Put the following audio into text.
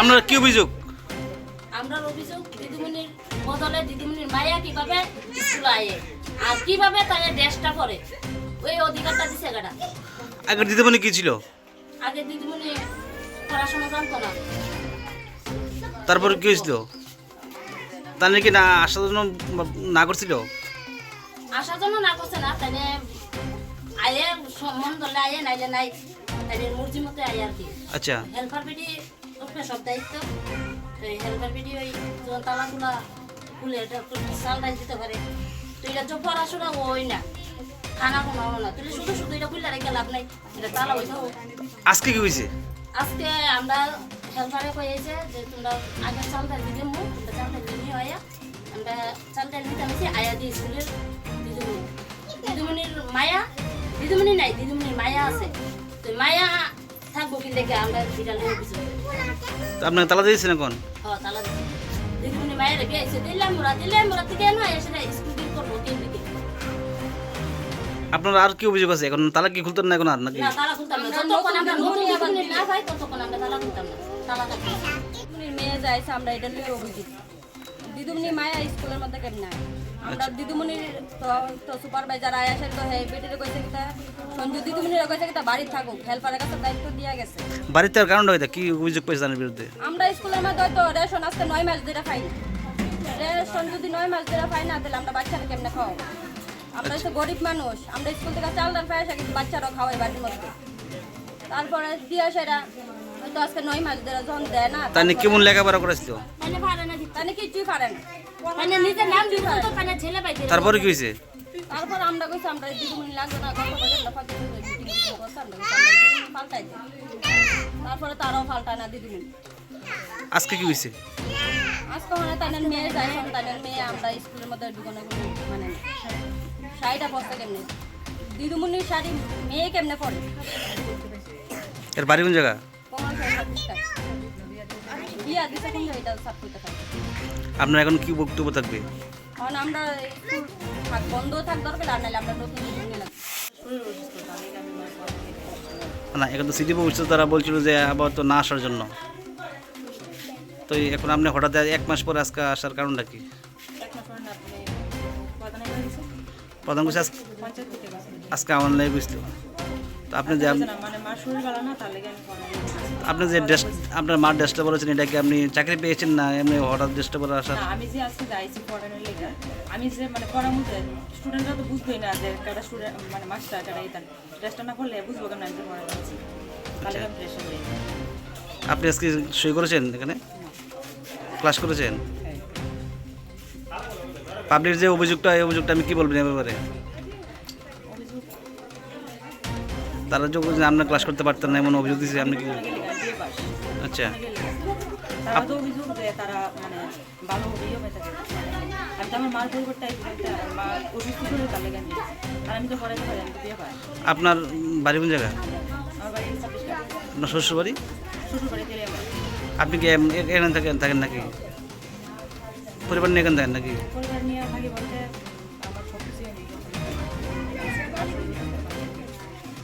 আপনার কি অভিযোগ? আমরা অভিযোগ, দিদিমণির বদলে দিদিমণির মায়া কীভাবে আয়ে? আর কীভাবে তাই ড্রেসটা করে ওই অধিকারটা দিছে গাড়া আগের দিদিমণি কি ছিল? আগে দিদিমণি পড়াশোনা জানতো না। তারপরে কি হয়েছিল? তার নাকি না আসার জন্য না করছিল? আসার জন্য না করছে না তাই আয়ে মন ধরলে আয়ে নাইলে নাই। তাই মর্জি মতো আয়ে আর কি। আচ্ছা। হেল্পার বিডি ওপরে সব দায়িত্ব। এই হেল্পার বিডি ওই তালাগুলা খুলে এটা চাল দিতে পারে। তো এটা পড়াশোনা ওই না। খানা কোনো না। তুই শুধু শুধু এটা খুললে রেখে লাভ নাই। এটা তালা হয়ে থাকো আজকে কি হয়েছে আজকে আমরা হেল্পারে কয়েছে যে তোমরা আগে চাল ডাল দিদি মু তোমরা চাল ডাল দিদি আয়া। আমরা চাল ডাল দিতে আমি আয়া দিয়ে স্কুলের দিদিমণি। দিদিমণির মায়া দিদিমণি নাই দিদিমণির মায়া আছে। তো মায়া থাকব কি দেখে আমরা বিড়ালে অভিযোগ তো আপনাকে তালা দিয়েছেন এখন হ্যাঁ তালা দিছি দিদিমণি মায়ের বিয়ে দিলাম মোরা দিলাম মোরা থেকে নয় এসে স্কুল দিন করব তিন দিকে আপনার আর কি অভিযোগ আছে? এখন তালা কি খুলতেন না এখন আর নাকি? না তালা খুলতাম না। যতক্ষণ আমরা পাই মেয়ে যাইছে আমরা এটা নিয়ে অভিযোগ। দিদিমণি মায়া স্কুলের মধ্যে কেমন আমরা দিদিমণির তো তো সুপারভাইজার তো হে বেটিরে কইছে কিতা সঞ্জু দিদিমণির কইছে কিতা বাড়ি থাকুক হেল্পারের কাছে দায়িত্ব দিয়া গেছে। বাড়িতে আর হইতা কি অভিযোগ তার বিরুদ্ধে? আমরা স্কুলের মধ্যে হয়তো রেশন আজকে নয় মাস ধরে খাই রেশন যদি নয় মাস ধরে খাই না তাহলে আমরা বাচ্চারা কেমনে খাওয়াবো? আমরা তো গরিব মানুষ। আমরা স্কুল থেকে চাল ডাল পাই কিন্তু বাচ্চারাও খাওয়াই বাড়ির মধ্যে। তারপরে দিয়া সেরা হয়তো আজকে নয় মাস ধরে যখন দেয় না নিয়ে কেমন লেখাপড়া করেছিল ভাড়া না দিতে তাহলে কিছুই পারে না। মানে নিজের নাম দিত তো ছেলে পাইতে তারপরে কি হয়েছে? তারপর আমরা কইছি আমরা দিদিমণি লাগবে না পাল্টাই তারপরে তারাও পাল্টায় না দিদিমণি। আজকে কি হয়েছে আজকে মানে তাদের মেয়ে যাই তাদের মেয়ে আমরা স্কুলের মধ্যে ঢুকানো মানে শাড়িটা পরতে কেমনে? দিদিমণির শাড়ি মেয়ে কেমনে পরে? এর বাড়ি কোন জায়গা? আপনার এখন কি বক্তব্য থাকবে? কারণ আমরা থাক বন্ধ থাক দরকার আর নাহলে আমরা নতুন না এখন তো সিটি অফিসে তারা বলছিল যে আবার তো না আসার জন্য। তো এখন আপনি হঠাৎ এক মাস পরে আজকে আসার কারণটা কি? প্রধান কিছু আজকে আমার লাগে বুঝতে তো আপনি যে আপ- মানে আপনি যে ড্রেস আপনার মার ড্রেসটা বলেছেন এটা কি আপনি চাকরি পেয়েছেন না এমনি হঠাৎ ড্রেসটা পরে আসার? আমি যে আজকে যাইছি পড়ানোর লেগে আমি যে মানে পড়ার মধ্যে স্টুডেন্টরা তো বুঝবেই না যে স্টুডেন্ট মানে মাস্টার এটা ড্রেসটা না করলে বুঝব কেন আমি পড়ানো হয়ে আপনি আজকে সই করেছেন এখানে? ক্লাস করেছেন? পাবলিক যে অভিযোগটা এই অভিযোগটা আমি কি বলবেন এ ব্যাপারে? তারা যে বলছে আপনার ক্লাস করতে পারতেন না এমন অভিযোগ দিয়েছে আপনি কি আচ্ছা। যে মানে আপনার বাড়ি কোন জায়গা? আপনার শ্বশুর বাড়ি আপনি কি এখানে থাকেন থাকেন নাকি? পরিবার নিয়ে এখানে থাকেন নাকি? পরিবার নিয়ে থাকি বলতে আমার সব